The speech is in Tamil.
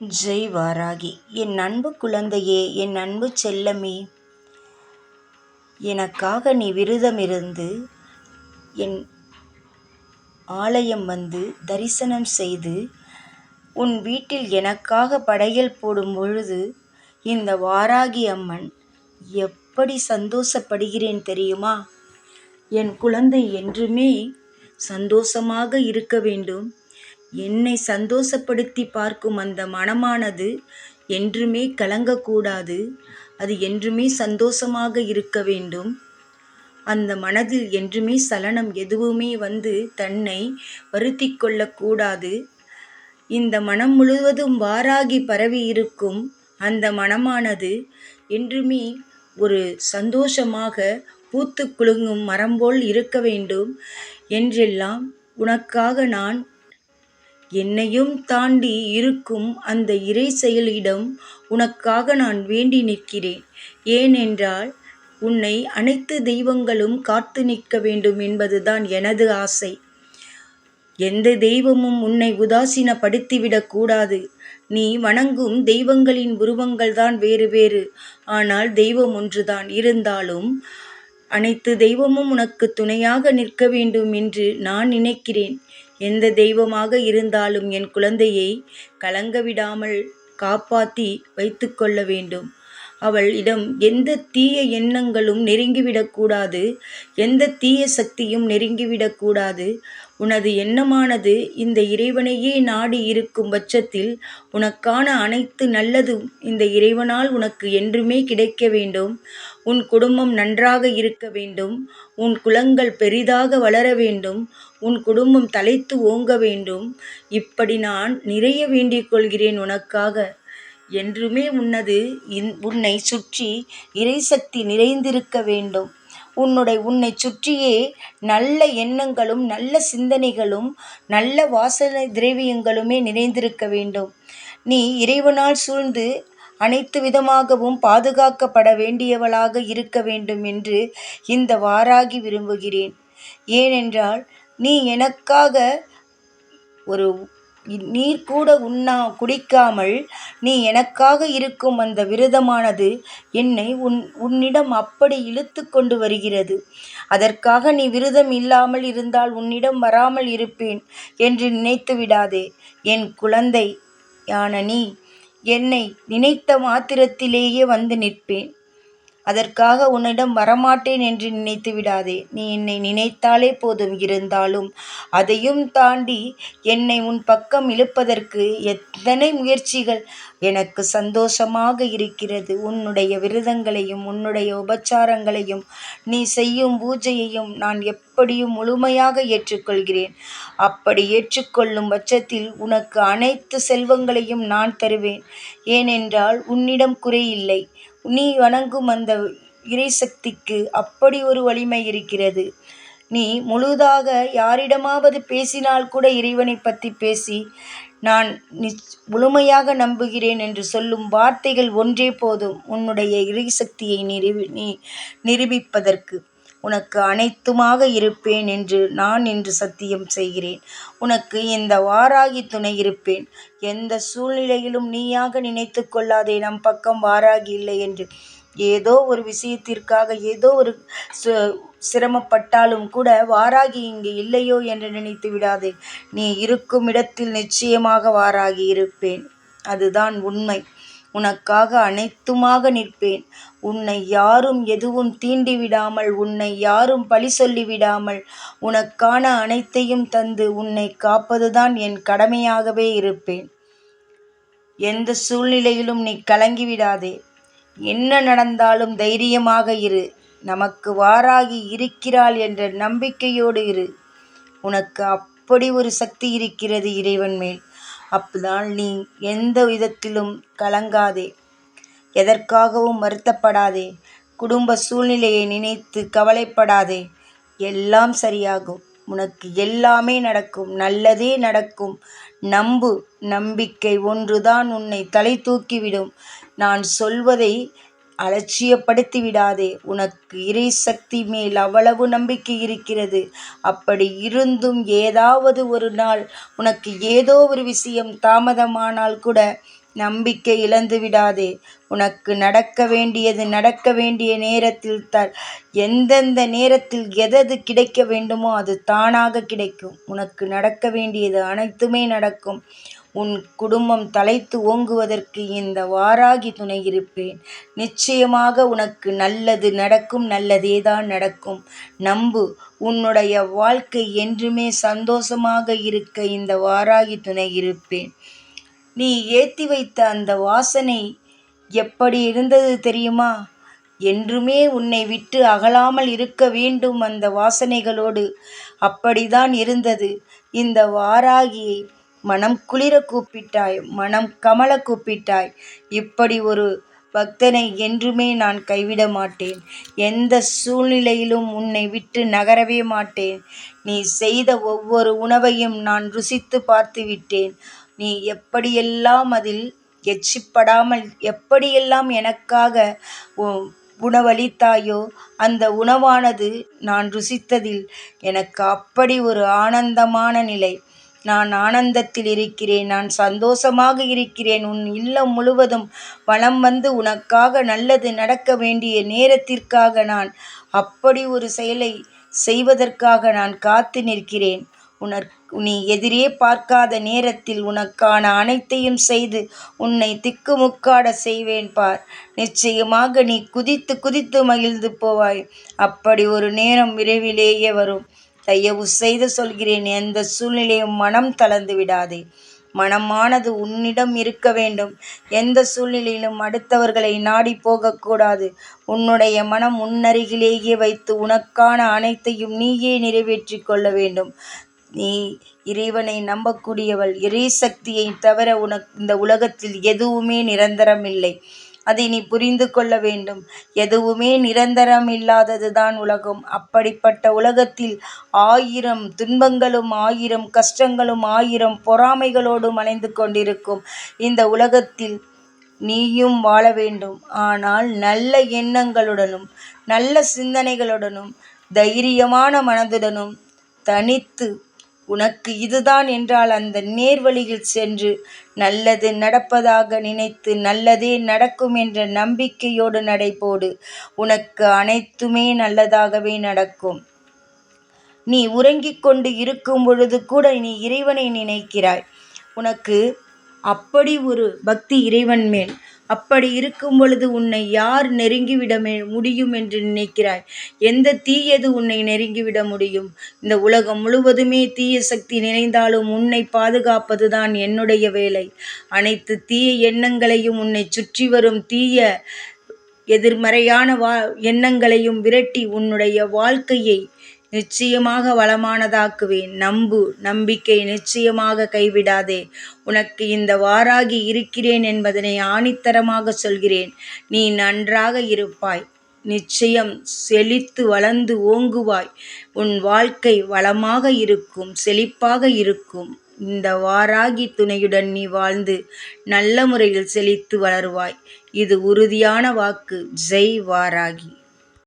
ஜெய் வாராகி என் அன்பு குழந்தையே என் அன்பு செல்லமே எனக்காக நீ விரதமிருந்து என் ஆலயம் வந்து தரிசனம் செய்து உன் வீட்டில் எனக்காக படையல் போடும் பொழுது இந்த வாராகி அம்மன் எப்படி சந்தோஷப்படுகிறேன் தெரியுமா? என் குழந்தை என்றுமே சந்தோஷமாக இருக்க வேண்டும். என்னை சந்தோஷப்படுத்தி பார்க்கும் அந்த மனமானது என்றுமே கலங்கக்கூடாது. அது என்றுமே சந்தோஷமாக இருக்க வேண்டும். அந்த மனதில் என்றுமே சலனம் எதுவுமே வந்து தன்னை வருத்தி கொள்ளக்கூடாது. இந்த மனம் முழுவதும் வாராகி பரவி இருக்கும் அந்த மனமானது என்றுமே ஒரு சந்தோஷமாக பூத்து குலுங்கும் மரம் போல் இருக்க வேண்டும். என்றெல்லாம் உனக்காக நான் என்னையும் தாண்டி இருக்கும் அந்த இறை செயலிடம் உனக்காக நான் வேண்டி நிற்கிறேன். ஏனென்றால் உன்னை அனைத்து தெய்வங்களும் காத்து நிற்க வேண்டும் என்பதுதான் எனது ஆசை. எந்த தெய்வமும் உன்னை உதாசீனப்படுத்திவிடக் கூடாது. நீ வணங்கும் தெய்வங்களின் உருவங்கள் தான் வேறு வேறு. ஆனால் தெய்வம் ஒன்றுதான். இருந்தாலும் அனைத்து தெய்வமும் உனக்கு துணையாக நிற்க வேண்டும் என்று நான் நினைக்கிறேன். எந்த தெய்வமாக இருந்தாலும் என் குழந்தையை கலங்க விடாமல் காப்பாற்றி வைத்து கொள்ள வேண்டும். அவள் இடம் எந்த தீய எண்ணங்களும் நெருங்கிவிடக்கூடாது எந்த தீய சக்தியும் நெருங்கிவிடக்கூடாது உனது எண்ணமானது இந்த இறைவனையே நாடி இருக்கும் பட்சத்தில் உனக்கான அனைத்து நல்லதும் இந்த இறைவனால் உனக்கு என்றுமே கிடைக்க வேண்டும். உன் குடும்பம் நன்றாக இருக்க வேண்டும். உன் குலங்கள் பெரிதாக வளர வேண்டும். உன் குடும்பம் தலைத்து ஓங்க வேண்டும். இப்படி நான் நிறைய வேண்டிக் கொள்கிறேன் உனக்காக. என்றுமே உன்னது உன்னை சுற்றி இறைசக்தி நிறைந்திருக்க வேண்டும். உன்னுடைய உன்னை சுற்றியே நல்ல எண்ணங்களும் நல்ல சிந்தனைகளும் நல்ல வாசனை திரவியங்களுமே நிறைந்திருக்க வேண்டும். நீ இறைவனால் சூழ்ந்து அனைத்து விதமாகவும் பாதுகாக்கப்பட வேண்டியவளாக இருக்க வேண்டும் என்று இந்த வாராகி விரும்புகிறேன். ஏனென்றால் நீ எனக்காக ஒரு நீர் கூட உண்ணா குடிக்காமல் நீ எனக்காக இருக்கும் அந்த விரதமானது என்னை உன் உன்னிடம் அப்படி இழுத்து கொண்டு வருகிறது. அதற்காக நீ விரதம் இல்லாமல் இருந்தால் உன்னிடம் வராமல் இருப்பேன் என்று நினைத்து விடாதே என் குழந்தை யான நீ என்னை நினைத்த மாத்திரத்திலேயே வந்து நிற்பேன். அதற்காக உன்னிடம் வரமாட்டேன் என்று நினைத்து விடாதே. நீ என்னை நினைத்தாலே போதும் இருந்தாலும் அதையும் தாண்டி என்னை உன் பக்கம் இழுப்பதற்கு எத்தனை முயற்சிகள் எனக்கு சந்தோஷமாக இருக்கிறது. உன்னுடைய விரதங்களையும் உன்னுடைய உபச்சாரங்களையும் நீ செய்யும் பூஜையையும் நான் எப்படியும் முழுமையாக ஏற்றுக்கொள்கிறேன். அப்படி ஏற்றுக்கொள்ளும் பட்சத்தில் உனக்கு அனைத்து செல்வங்களையும் நான் தருவேன். ஏனென்றால் உன்னிடம் குறையில்லை. நீ வணங்கும் அந்த இறைசக்திக்கு அப்படி ஒரு வலிமை இருக்கிறது. நீ முழுதாக யாரிடமாவது பேசினால் கூட இறைவனை பற்றி பேசி நான் நிச் முழுமையாக நம்புகிறேன் என்று சொல்லும் வார்த்தைகள் ஒன்றே போதும் உன்னுடைய இறைசக்தியை நிரூபி நீ நிரூபிப்பதற்கு. உனக்கு அனைத்துமாக இருப்பேன் என்று நான் இன்று சத்தியம் செய்கிறேன். உனக்கு இந்த வாராகி துணை இருப்பேன். எந்த சூழ்நிலையிலும் நீயாக நினைத்து கொள்ளாதே நம் பக்கம் வாராகி இல்லை என்று. ஏதோ ஒரு விஷயத்திற்காக ஏதோ ஒரு சிரமப்பட்டாலும் கூட வாராகி இங்கு இல்லையோ என்று நினைத்து விடாதே. நீ இருக்கும் இடத்தில் நிச்சயமாக வாராகி இருப்பேன். அதுதான் உண்மை. உனக்காக அனைத்துமாக நிற்பேன். உன்னை யாரும் எதுவும் தீண்டி விடாமல் உன்னை யாரும் பழி சொல்லிவிடாமல் உனக்கான அனைத்தையும் தந்து உன்னை காப்பதுதான் என் கடமையாகவே இருப்பேன். எந்த சூழ்நிலையிலும் நீ கலங்கிவிடாதே. என்ன நடந்தாலும் தைரியமாக இரு. நமக்கு வாராகி இருக்கிறாள் என்ற நம்பிக்கையோடு இரு. உனக்கு அப்படி ஒரு சக்தி இருக்கிறது இறைவன் மேல். அப்பதான் நீ எந்த விதத்திலும் கலங்காதே. எதற்காகவும் வருத்தப்படாதே. குடும்ப சூழ்நிலையை நினைத்து கவலைப்படாதே. எல்லாம் சரியாகும். உனக்கு எல்லாமே நடக்கும். நல்லதே நடக்கும். நம்பு. நம்பிக்கை ஒன்றுதான் உன்னை தலை தூக்கிவிடும். நான் சொல்வதை அலட்சியப்படுத்தி விடாதே. உனக்கு இறை சக்தி மேல் அவ்வளவு நம்பிக்கை இருக்கிறது. அப்படி இருந்தும் ஏதாவது ஒரு நாள் உனக்கு ஏதோ ஒரு விஷயம் தாமதமானால் கூட நம்பிக்கை இழந்து விடாதே. உனக்கு நடக்க வேண்டியது நடக்க வேண்டிய நேரத்தில் தர் எந்தெந்த நேரத்தில் எதது கிடைக்க வேண்டுமோ அது தானாக கிடைக்கும். உனக்கு நடக்க வேண்டியது அனைத்துமே நடக்கும். உன் குடும்பம் தலைத்து ஓங்குவதற்கு இந்த வாராகி துணை இருப்பேன் நிச்சயமாக உனக்கு நல்லது நடக்கும் நல்லதே தான் நடக்கும். நம்பு உன்னுடைய வாழ்க்கை என்றுமே சந்தோஷமாக இருக்க இந்த வாராகி துணை இருப்பேன் நீ ஏற்றி வைத்த அந்த வாசனை எப்படி இருந்தது தெரியுமா? என்றுமே உன்னை விட்டு அகலாமல் இருக்க வேண்டும் அந்த வாசனைகளோடு. அப்படிதான் இருந்தது. இந்த வாராகியை மனம் குளிர கூப்பிட்டாய் மனம் கமல கூப்பிட்டாய். இப்படி ஒரு பக்தனை என்றுமே நான் கைவிட மாட்டேன். எந்த சூழ்நிலையிலும் உன்னை விட்டு நகரவே மாட்டேன். நீ செய்த ஒவ்வொரு உணவையும் நான் ருசித்து பார்த்து விட்டேன் நீ எப்படியெல்லாம் அதில் எச்சிப்படாமல் எப்படியெல்லாம் எனக்காக உணவளித்தாயோ அந்த உணவானது நான் ருசித்ததில் எனக்கு அப்படி ஒரு ஆனந்தமான நிலை. நான் ஆனந்தத்தில் இருக்கிறேன் நான் சந்தோஷமாக இருக்கிறேன். உன் இல்லம் முழுவதும் வளம் வந்து உனக்காக நல்லது நடக்க வேண்டிய நேரத்திற்காக நான் அப்படி ஒரு செயலை செய்வதற்காக நான் காத்து நிற்கிறேன். உனர் நீ எதிரே பார்க்காத நேரத்தில் உனக்கான அனைத்தையும் செய்து உன்னை திக்குமுக்காட செய்வேன் பார். நிச்சயமாக நீ குதித்து குதித்து மகிழ்ந்து போவாய். அப்படி ஒரு நேரம் விரைவிலேயே வரும். தயவு செய்து சொல்கிறேன் எந்த சூழ்நிலையும் மனம் தளர்ந்து விடாதே. மனமானது உன்னிடம் இருக்க வேண்டும். எந்த சூழ்நிலையிலும் அடுத்தவர்களை நாடி போகக்கூடாது உன்னுடைய மனம் உன்னருகிலேயே வைத்து உனக்கான அனைத்தையும் நீயே நிறைவேற்றி கொள்ள வேண்டும். நீ இறைவனை நம்பக்கூடியவள். இறை சக்தியை தவிர உனக்கு இந்த உலகத்தில் எதுவுமே நிரந்தரமில்லை. அதை நீ புரிந்து கொள்ள வேண்டும். எதுவுமே நிரந்தரம் இல்லாதது தான் உலகம். அப்படிப்பட்ட உலகத்தில் ஆயிரம் துன்பங்களும் ஆயிரம் கஷ்டங்களும் ஆயிரம் பொறாமைகளோடு மலைந்து கொண்டிருக்கும் இந்த உலகத்தில் நீயும் வாழ வேண்டும். ஆனால் நல்ல எண்ணங்களுடனும் நல்ல சிந்தனைகளுடனும் தைரியமான மனதுடனும் தனித்து உனக்கு இதுதான் என்றால் அந்த நேர்வழியில் சென்று நல்லது நடப்பதாக நினைத்து நல்லதே நடக்கும் என்ற நம்பிக்கையோடு நடைபோடு உனக்கு அனைத்துமே நல்லதாகவே நடக்கும். நீ உறங்கிக் கொண்டு இருக்கும் பொழுது கூட நீ இறைவனை நினைக்கிறாய். உனக்கு அப்படி ஒரு பக்தி இறைவன் மேல் அப்படி இருக்கும் பொழுது உன்னை யார் நெருங்கிவிட முடியும் என்று நினைக்கிறாய்? எந்த தீயது உன்னை நெருங்கிவிட முடியும்? இந்த உலகம் முழுவதுமே தீய சக்தி நிறைந்தாலும் உன்னை பாதுகாப்பது தான் என்னுடைய வேலை. அனைத்து தீய எண்ணங்களையும் உன்னை சுற்றி வரும் தீய எதிர்மறையான வா எண்ணங்களையும் விரட்டி உன்னுடைய வாழ்க்கையை நிச்சயமாக வளமானதாக்குவேன். நம்பு நம்பிக்கை நிச்சயமாக கைவிடாதே. உனக்கு இந்த வாராகி இருக்கிறேன் என்பதனை ஆணித்தரமாக சொல்கிறேன். நீ நன்றாக இருப்பாய். நிச்சயம் செழித்து வளர்ந்து ஓங்குவாய். உன் வாழ்க்கை வளமாக இருக்கும் செழிப்பாக இருக்கும். இந்த வாராகி துணையுடன் நீ வாழ்ந்து நல்ல முறையில் செழித்து வளருவாய். இது உறுதியான வாக்கு. ஜெய் வாராகி.